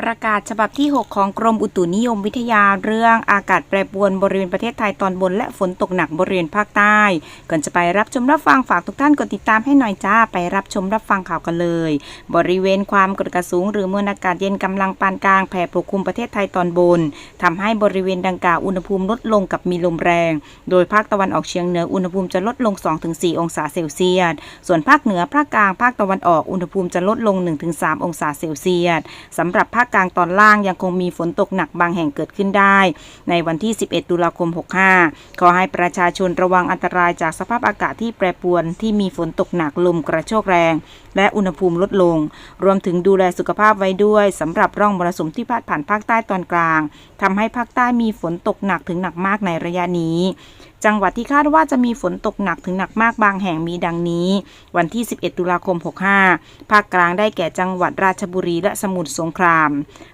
ประกาศฉบับที่ 6 ของกรมอุตุนิยมวิทยาเรื่องอากาศแปรปรวนบริเวณประเทศไทยตอนบนและฝนตกหนักบริเวณภาคใต้ ก่อนจะไปรับชมรับฟังฝากทุกท่านกดติดตามให้หน่อยจ้าไปรับชมรับฟังข่าวกันเลย บริเวณความกดอากาศสูง หรือมวลอากาศเย็นกำลังปานกลางแผ่ปกคลุมประเทศไทยตอนบนทำให้บริเวณดังกล่าวอุณหภูมิลดลงกับมีลมแรง โดยภาคตะวันออกเฉียงเหนืออุณหภูมิจะลดลง 2-4 องศาเซลเซียส ส่วนภาคเหนือภาคกลางภาคตะวันออกอุณหภูมิจะลดลง 1-3 องศาเซลเซียสสำหรับภาคาคกลางตอนล่างยังคงมีฝนตกหนักบางแห่งเกิดขึ้นได้ ในวันที่ 11 ตุลาคม 65 ขอให้ประชาชนระวังอันตรายจากสภาพอากาศที่แปรปรวนที่มีฝนตกหนักลมกระโชกแรง และอุณหภูมิลดลง รวมถึงดูแลสุขภาพไว้ด้วยสำหรับร่องมรสุมที่พาดผ่านภาคใต้ตอนกลางทำให้ภาคใต้มีฝนตกหนักถึงหนักมากในระยะนี้ จังหวัดที่คาดว่าจะมีฝนตกหนักถึงหนักมากบางแห่งมีดังนี้ วันที่ 11 ตุลาคม 65 ภาคกลางได้แก่จังหวัดราชบุรีและสมุทรสงคราม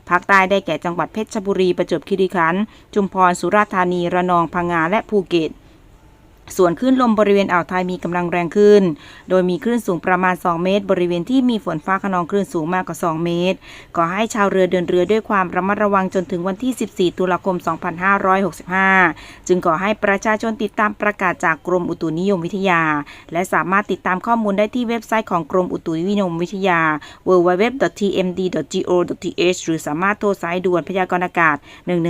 ภาคใต้ได้แก่จังหวัดเพชรบุรีประจวบคีรีขันธ์ จุมพร สุราษฎร์ธานี ระนอง พังงา และภูเก็ต ส่วนคลื่นลมบริเวณอ่าวไทยมีกำลังแรงขึ้น โดยมีคลื่นสูงประมาณ 2 เมตร บริเวณที่มีฝนฟ้าขนองคลื่นสูงมากกว่า 2 เมตร ขอให้ชาวเรือเดินเรือด้วยความระมัดระวังจนถึงวันที่ 14 ตุลาคม 2565 จึงขอให้ประชาชนติดตามประกาศจากกรมอุตุนิยมวิทยา และสามารถติดตามข้อมูลได้ที่เว็บไซต์ของกรมอุตุนิยมวิทยา www.tmd.go.th หรือสามารถโทรสายด่วนพยากรณ์อากาศ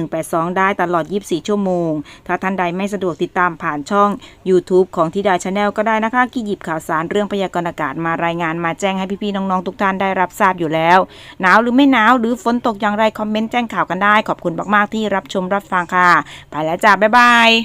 1182 ได้ตลอด 24 ชั่วโมง ถ้าท่านใดไม่สะดวกติดตามผ่านช่อง YouTube ของทิดาชาแนลก็ได้นะคะที่หยิบข่าวสารเรื่องพยากรณ์อากาศมารายงานมาแจ้งให้พี่ๆน้องๆทุกท่านได้รับทราบอยู่แล้ว หนาวหรือไม่หนาวหรือฝนตกอย่างไรคอมเมนต์แจ้งข่าวกันได้ ขอบคุณมากๆที่รับชมรับฟังค่ะ ไปแล้วจ้าบ๊ายบาย